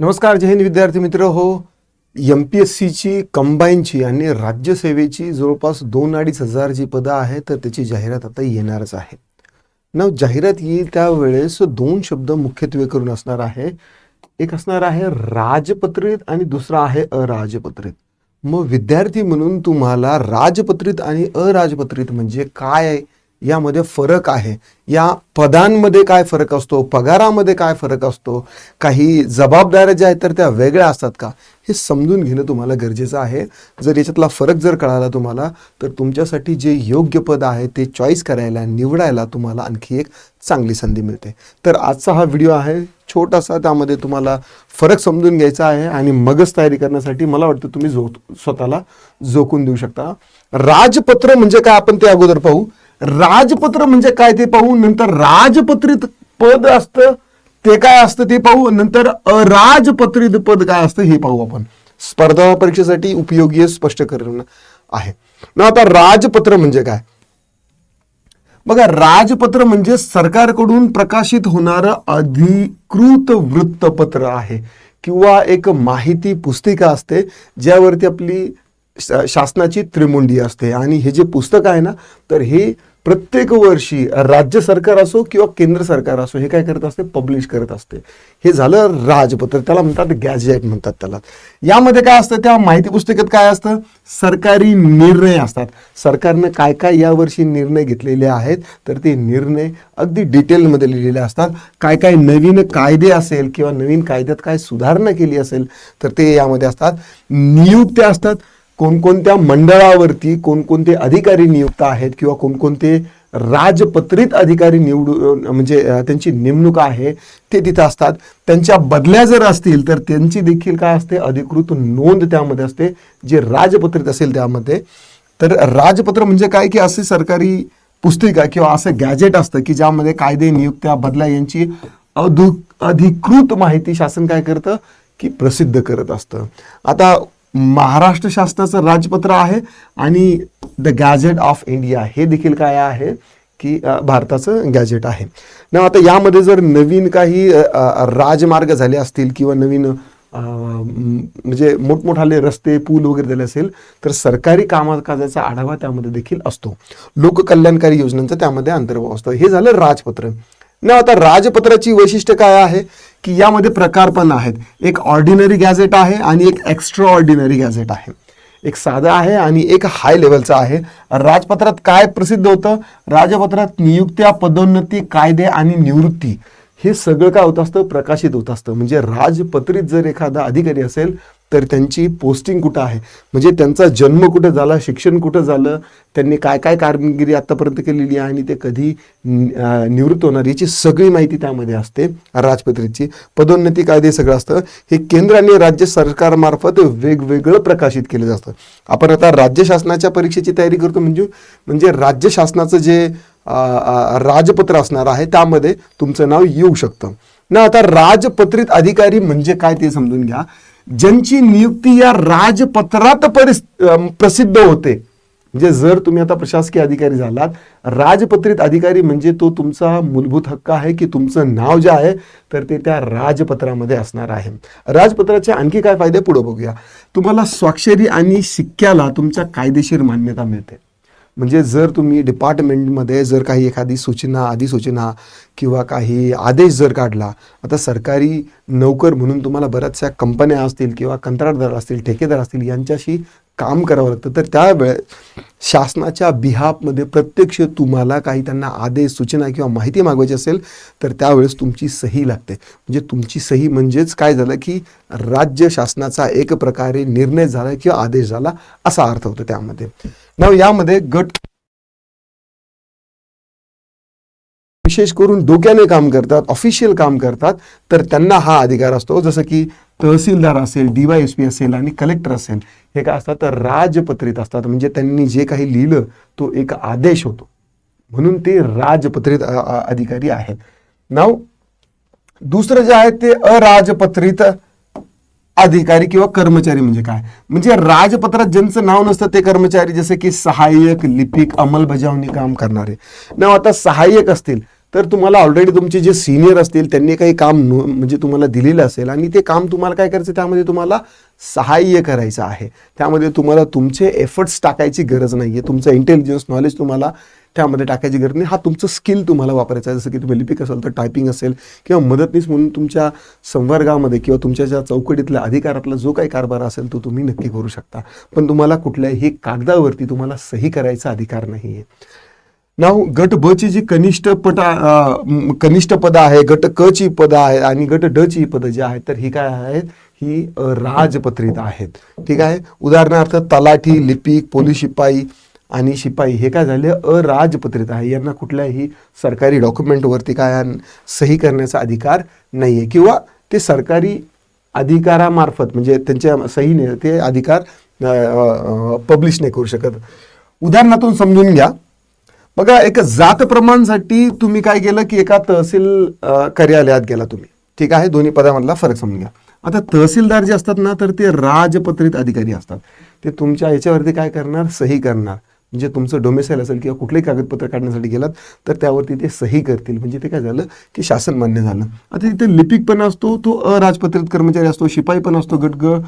नमस्कार जय हिंद विद्यार्थी मित्र. हो एम पी एस सीची कंबाईनची आणि राज्यसेवेची जवळपास दोन अडीच हजार जी पदं आहेत तर त्याची जाहिरात आता येणारच आहे. ना जाहिरात येईल त्यावेळेस दोन शब्द मुख्यत्वे करून असणार आहे. एक असणार आहे राजपत्रित आणि दुसरा आहे अराजपत्रित. मग विद्यार्थी म्हणून तुम्हाला राजपत्रित आणि अराजपत्रित म्हणजे काय आहे? यामध्ये फरक आहे. या पदांमध्ये काय फरक असतो? पगारामध्ये काय फरक असतो? काही जबाबदाऱ्या ज्या आहेत तर त्या वेगळ्या असतात का? हे समजून घेणं तुम्हाला गरजेचं आहे. जर याच्यातला फरक जर कळाला तुम्हाला तर तुमच्यासाठी जे योग्य पद आहे ते चॉईस करायला निवडायला तुम्हाला आणखी एक चांगली संधी मिळते. तर आजचा हा व्हिडिओ आहे. छोटासा त्यामध्ये तुम्हाला फरक समजून घ्यायचा आहे आणि मगच तयारी करण्यासाठी मला वाटतं तुम्ही जो स्वतःला जोखून देऊ शकता. राजपत्र म्हणजे काय? आपण ते अगोदर पाहू. राजपत्र म्हणजे काय ते पाहू? नंतर राजपत्रित पद असतं ते काय असतं ते पाहू. नंतर अराजपत्रित पद काय असतं हे पाहू आपण. स्पर्धा परीक्षेसाठी उपयोगी स्पष्ट करणं आहे. ना आता राजपत्र म्हणजे काय? बघा राजपत्र म्हणजे सरकारकडून प्रकाशित होणारं अधिकृत वृत्तपत्र आहे किंवा एक माहिती पुस्तिका असते ज्यावरती आपली शासनाची त्रिमुंडी असते. आणि हे जे पुस्तक आहे ना तर हे प्रत्येक वर्षी राज्य सरकार असो किंवा केंद्र सरकार असो हे काय करत असते? पब्लिश करत असते. हे झालं राजपत्र. त्याला म्हणतात गॅजेट म्हणतात त्याला. यामध्ये काय असतं? त्या माहिती पुस्तकात काय असतं? सरकारी निर्णय असतात. सरकारनं काय काय यावर्षी निर्णय घेतलेले आहेत? तर ते निर्णय अगदी डिटेलमध्ये लिहिलेले असतात. काय काय नवीन कायदे असेल किंवा नवीन कायद्यात काय सुधारणा केली असेल तर ते यामध्ये असतात. नियुक्त्या असतात. कोणकोणत्या मंडळावरती कोणकोणते अधिकारी नियुक्त आहेत किंवा कोणकोणते राजपत्रित अधिकारी निवडू म्हणजे त्यांची नेमणूक आहे ते तिथं असतात. त्यांच्या बदल्या जर असतील तर त्यांची देखील काय असते? अधिकृत नोंद त्यामध्ये असते. जे राजपत्रित असेल त्यामध्ये. तर राजपत्र म्हणजे काय? की असे सरकारी पुस्तिका किंवा असं गॅजेट असतं की ज्यामध्ये कायदे नियुक्त्या बदल्या यांची अधु अधिकृत माहिती शासन काय करतं? की प्रसिद्ध करत असतं. आता महाराष्ट्र शासनाचं राजपत्र आहे आणि द गॅजेट ऑफ इंडिया हे देखील काय आहे की भारताचं गॅजेट आहे. ना आता यामध्ये जर नवीन काही राजमार्ग झाले असतील किंवा नवीन म्हणजे मोठमोठाले रस्ते पूल वगैरे झाले असेल तर सरकारी कामकाजाचा आढावा त्यामध्ये देखील असतो. लोककल्याणकारी योजनांचा त्यामध्ये अंतर्भाव असतो. हे झालं राजपत्र. ना आता राजपत्राची वैशिष्ट्य काय आहे? की यामध्ये प्रकार पण आहेत. एक ऑर्डिनरी गॅझेट आहे आणि एक एक्स्ट्रा ऑर्डिनरी गॅझेट आहे. एक साधा आहे आणि एक हाय लेवलचा आहे. राजपत्रात काय प्रसिद्ध होतं? राजपत्रात नियुक्त्या पदोन्नती कायदे आणि निवृत्ती हे सगळं काय होत असतं? प्रकाशित होत असतं. म्हणजे राजपत्रित जर एखादा अधिकारी असेल तर त्यांची पोस्टिंग कुठं आहे? म्हणजे त्यांचा जन्म कुठं झाला शिक्षण कुठं झालं त्यांनी काय काय कामगिरी आतापर्यंत केलेली आहे आणि ते कधी निवृत्त होणार याची सगळी माहिती त्यामध्ये असते राजपत्रितची. पदोन्नती कायदे सगळं असतं. हे केंद्र आणि राज्य सरकारमार्फत वेगवेगळं प्रकाशित केलं जातं आपण आता राज्य शासनाच्या परीक्षेची तयारी करतो म्हणजे म्हणजे राज्य शासनाचं जे राजपत्र असणार आहे त्यामध्ये तुमचं नाव येऊ शकतं. ना आता राजपत्रित अधिकारी म्हणजे काय ते समजून घ्या. ज्यांची नियुक्ती या राजपत्रात परिस प्रसिद्ध होते. म्हणजे जर तुम्ही आता प्रशासकीय अधिकारी झालात राजपत्रित अधिकारी म्हणजे तो तुमचा मूलभूत हक्क आहे की तुमचं नाव जे आहे तर ते त्या राजपत्रामध्ये असणार आहे. राजपत्राचे आणखी काय फायदे पुढे बघूया. तुम्हाला स्वाक्षरी आणि शिक्क्याला तुमच्या कायदेशीर मान्यता मिळते. म्हणजे जर तुम्ही डिपार्टमेंटमध्ये जर काही एखादी सूचना अधिसूचना किंवा काही आदेश जर काढला आता सरकारी नोकर म्हणून तुम्हाला बऱ्याचशा कंपन्या असतील किंवा कंत्राटदार असतील ठेकेदार असतील यांच्याशी काम करावं लागतं. तर त्यावेळे शासनाच्या बिहापमध्ये प्रत्यक्ष तुम्हाला काही त्यांना आदेश सूचना किंवा माहिती मागवायची असेल तर त्यावेळेस तुमची सही लागते. म्हणजे तुमची सही म्हणजेच काय झालं की राज्य शासनाचा एक प्रकारे निर्णय झाला किंवा आदेश झाला असा अर्थ होतो त्यामध्ये. नाव यामध्ये गट विशेष करून डोक्याने काम करतात ऑफिशियल काम करतात तर त्यांना हा अधिकार असतो. जसं की तहसीलदार असेल डीवायएसपी असेल आणि कलेक्टर असेल हे काय असतात? तर राजपत्रित असतात. म्हणजे त्यांनी जे काही लिहिलं तो एक आदेश होतो. म्हणून ते राजपत्रित अधिकारी आहेत. नाव दुसरं जे आहे ते अराजपत्रित अधिकारी किंवा कर्मचारी म्हणजे काय? म्हणजे राजपत्रात ज्यांचं नाव नसतं ते कर्मचारी जसे की सहाय्यक लिपिक अंमलबजावणी काम करणारे. नाव आता सहाय्यक असतील तर तुम्हाला ऑलरेडी तुमचे जे सिनियर असतील त्यांनी काही काम म्हणजे तुम्हाला दिलेलं असेल आणि ते काम तुम्हाला काय करायचं? त्यामध्ये तुम्हाला सहाय्य करायचं आहे. त्यामध्ये तुम्हाला तुमचे एफर्ट्स टाकायची गरज नाही आहे तुमचं इंटेलिजन्स नॉलेज तुम्हाला त्यामध्ये टाकायची गरज नाही. हा तुमचं स्किल तुम्हाला वापरायचा आहे. जसं की तुम्ही लिपिक असाल तर टायपिंग असेल किंवा मदतनीस म्हणून तुमच्या संवर्गामध्ये किंवा तुमच्या ज्या चौकटीतल्या अधिकारातला जो काही कारभार असेल तो तुम्ही नक्की करू शकता. पण तुम्हाला कुठल्याही कागदावरती तुम्हाला सही करायचा अधिकार नाही आहे नाव गट ब ची जी कनिष्ठ पटा कनिष्ठ पदं आहे गट क ची पदं आहेत आणि गट ड ची पदं जी आहेत तर ही काय आहेत? ही राजपत्रित आहेत. ठीक आहे? उदाहरणार्थ तलाठी लिपिक पोलीस शिपाई आणि शिपाई हे काय झाले? अराजपत्रित आहे. यांना कुठल्याही सरकारी डॉक्युमेंटवरती काय सही करण्याचा अधिकार नाही आहे किंवा ते सरकारी अधिकारामार्फत म्हणजे त्यांच्या सहीने ते अधिकार पब्लिश नाही करू शकत. उदाहरणातून समजून घ्या. बघा एक जात प्रमाणसाठी तुम्ही काय केलं की एका तहसील कार्यालयात गेला तुम्ही. ठीक आहे? दोन्ही पदामधला फरक समजून घ्या. आता तहसीलदार जे असतात ना तर ते राजपत्रित अधिकारी असतात. ते तुमच्या याच्यावरती काय करणार? सही करणार. म्हणजे तुमचं डोमेसाईल असेल किंवा कुठलेही कागदपत्र काढण्यासाठी गेलात तर त्यावरती ते सही करतील. म्हणजे ते काय झालं की शासन मान्य झालं. आता इथे लिपिक पण असतो तो अराजपत्रित कर्मचारी असतो शिपाई पण असतो गट ग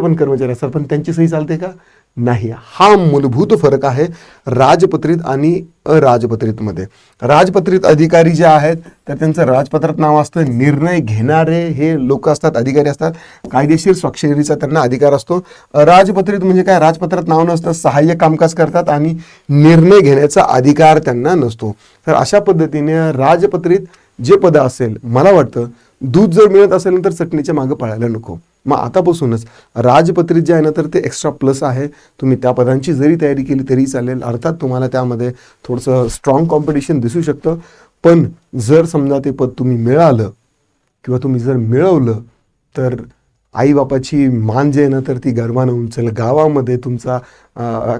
पण कर्मचारी असतात. पण त्यांची सही चालते का? नाही. हा मूलभूत फरक आहे राजपत्रित आणि अराजपत्रितमध्ये. राजपत्रित अधिकारी जे आहेत तर त्यांचं राजपत्रात नाव असतं निर्णय घेणारे हे लोक असतात अधिकारी असतात. कायदेशीर स्वाक्षरीचा त्यांना अधिकार असतो. राजपत्रित म्हणजे काय? राजपत्रात नाव नसतं सहाय्य कामकाज करतात आणि निर्णय घेण्याचा अधिकार त्यांना नसतो. तर अशा पद्धतीने राजपत्रित जे पद असेल मला वाटतं दूध जर मिळत असेल तर चटणीच्या मागं पळायला नको. मग आतापासूनच राजपत्रित जे आहे ना तर ते एक्स्ट्रा प्लस आहे. तुम्ही त्या पदांची जरी तयारी केली तरी चालेल. अर्थात तुम्हाला त्यामध्ये थोडंसं स्ट्रॉंग कॉम्पिटिशन दिसू शकतं. पण जर समजा ते पद तुम्ही मिळालं किंवा तुम्ही जर मिळवलं तर आईबापाची मान जे आहे ना तर ती गर्वानं उंचल. गावामध्ये तुमचा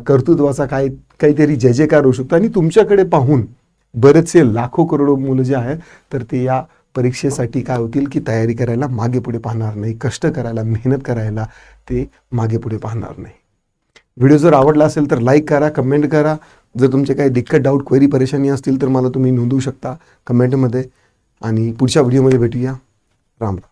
कर्तृत्वाचा काय काहीतरी जय जयकार होऊ शकतो. आणि तुमच्याकडे पाहून बरेचसे लाखो करोडो मुलं जे आहे तर ते या परीक्षेसाठी काय होतील की तयारी करायला मागे पुढे पाहणार नाही कष्ट करायला मेहनत करायला ते मागे पुढे पाहणार नाही. व्हिडिओ जर आवडला असेल तर लाईक करा कमेंट करा. जर तुमचे काही दिक्कत डाऊट क्वेरी परेशानी असतील तर मला तुम्ही नोंदवू शकता कमेंटमध्ये. आणि पुढच्या व्हिडिओमध्ये भेटूया. राम राम.